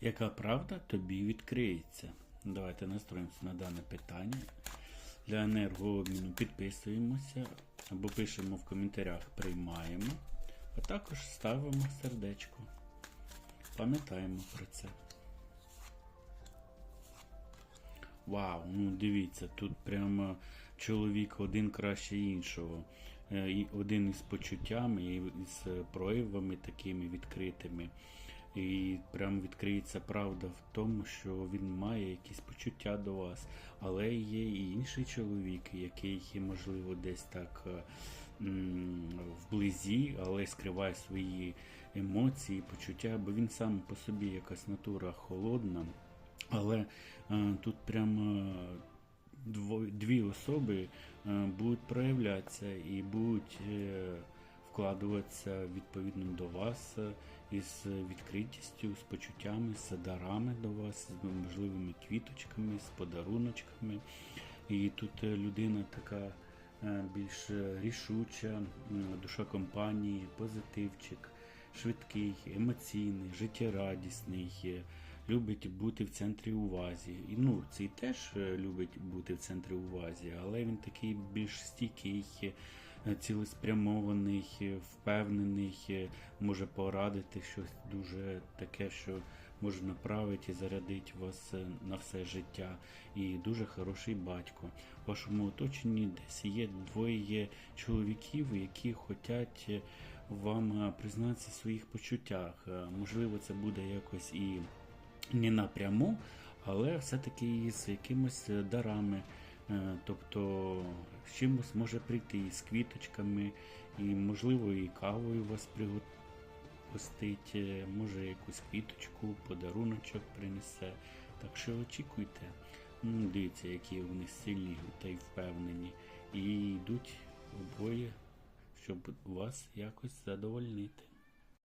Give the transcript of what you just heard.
Яка правда тобі відкриється? Давайте настроїмося на дане питання. Для енергообміну підписуємося або пишемо в коментарях приймаємо, а також ставимо сердечко. Пам'ятаємо про це. Вау, ну дивіться, тут прямо чоловік один краще іншого. Е, Один із почуттями, і з проявами такими відкритими. І прям відкриється правда в тому, що він має якісь почуття до вас. Але є і інший чоловік, який можливо десь так е, вблизі, але скриває свої емоції, почуття, бо він сам по собі якась натура холодна. Але е, тут прямо дво- дві особи е, будуть проявлятися і будуть е, вкладуватися відповідно до вас е, із відкритістю, з почуттями, з дарами до вас, з можливими квіточками, з подаруночками. І тут е, людина така е, більш рішуча, душа компанії, позитивчик, швидкий, емоційний, життєрадісний. любить бути в центрі увазі. І ну, цей теж любить бути в центрі увазі, але він такий більш стійкий, цілеспрямований, е, впевнений, е, може порадити щось дуже таке, що може направити і зарядити вас е, на все життя. І дуже хороший батько. В вашому оточенні десь є двоє чоловіків, які хочуть вам е, признатися в своїх почуттях. Е, Можливо, це буде якось і не напряму, але все-таки із якимось е, дарами. Е, Тобто з чимось може прийти і з квіточками, і можливо і кавою вас пригостить, е, може якусь квіточку, подаруночок принесе. Так що очікуйте. Ну, дивіться, які вони сильні та й впевнені. І йдуть обоє, щоб вас якось задовольнити.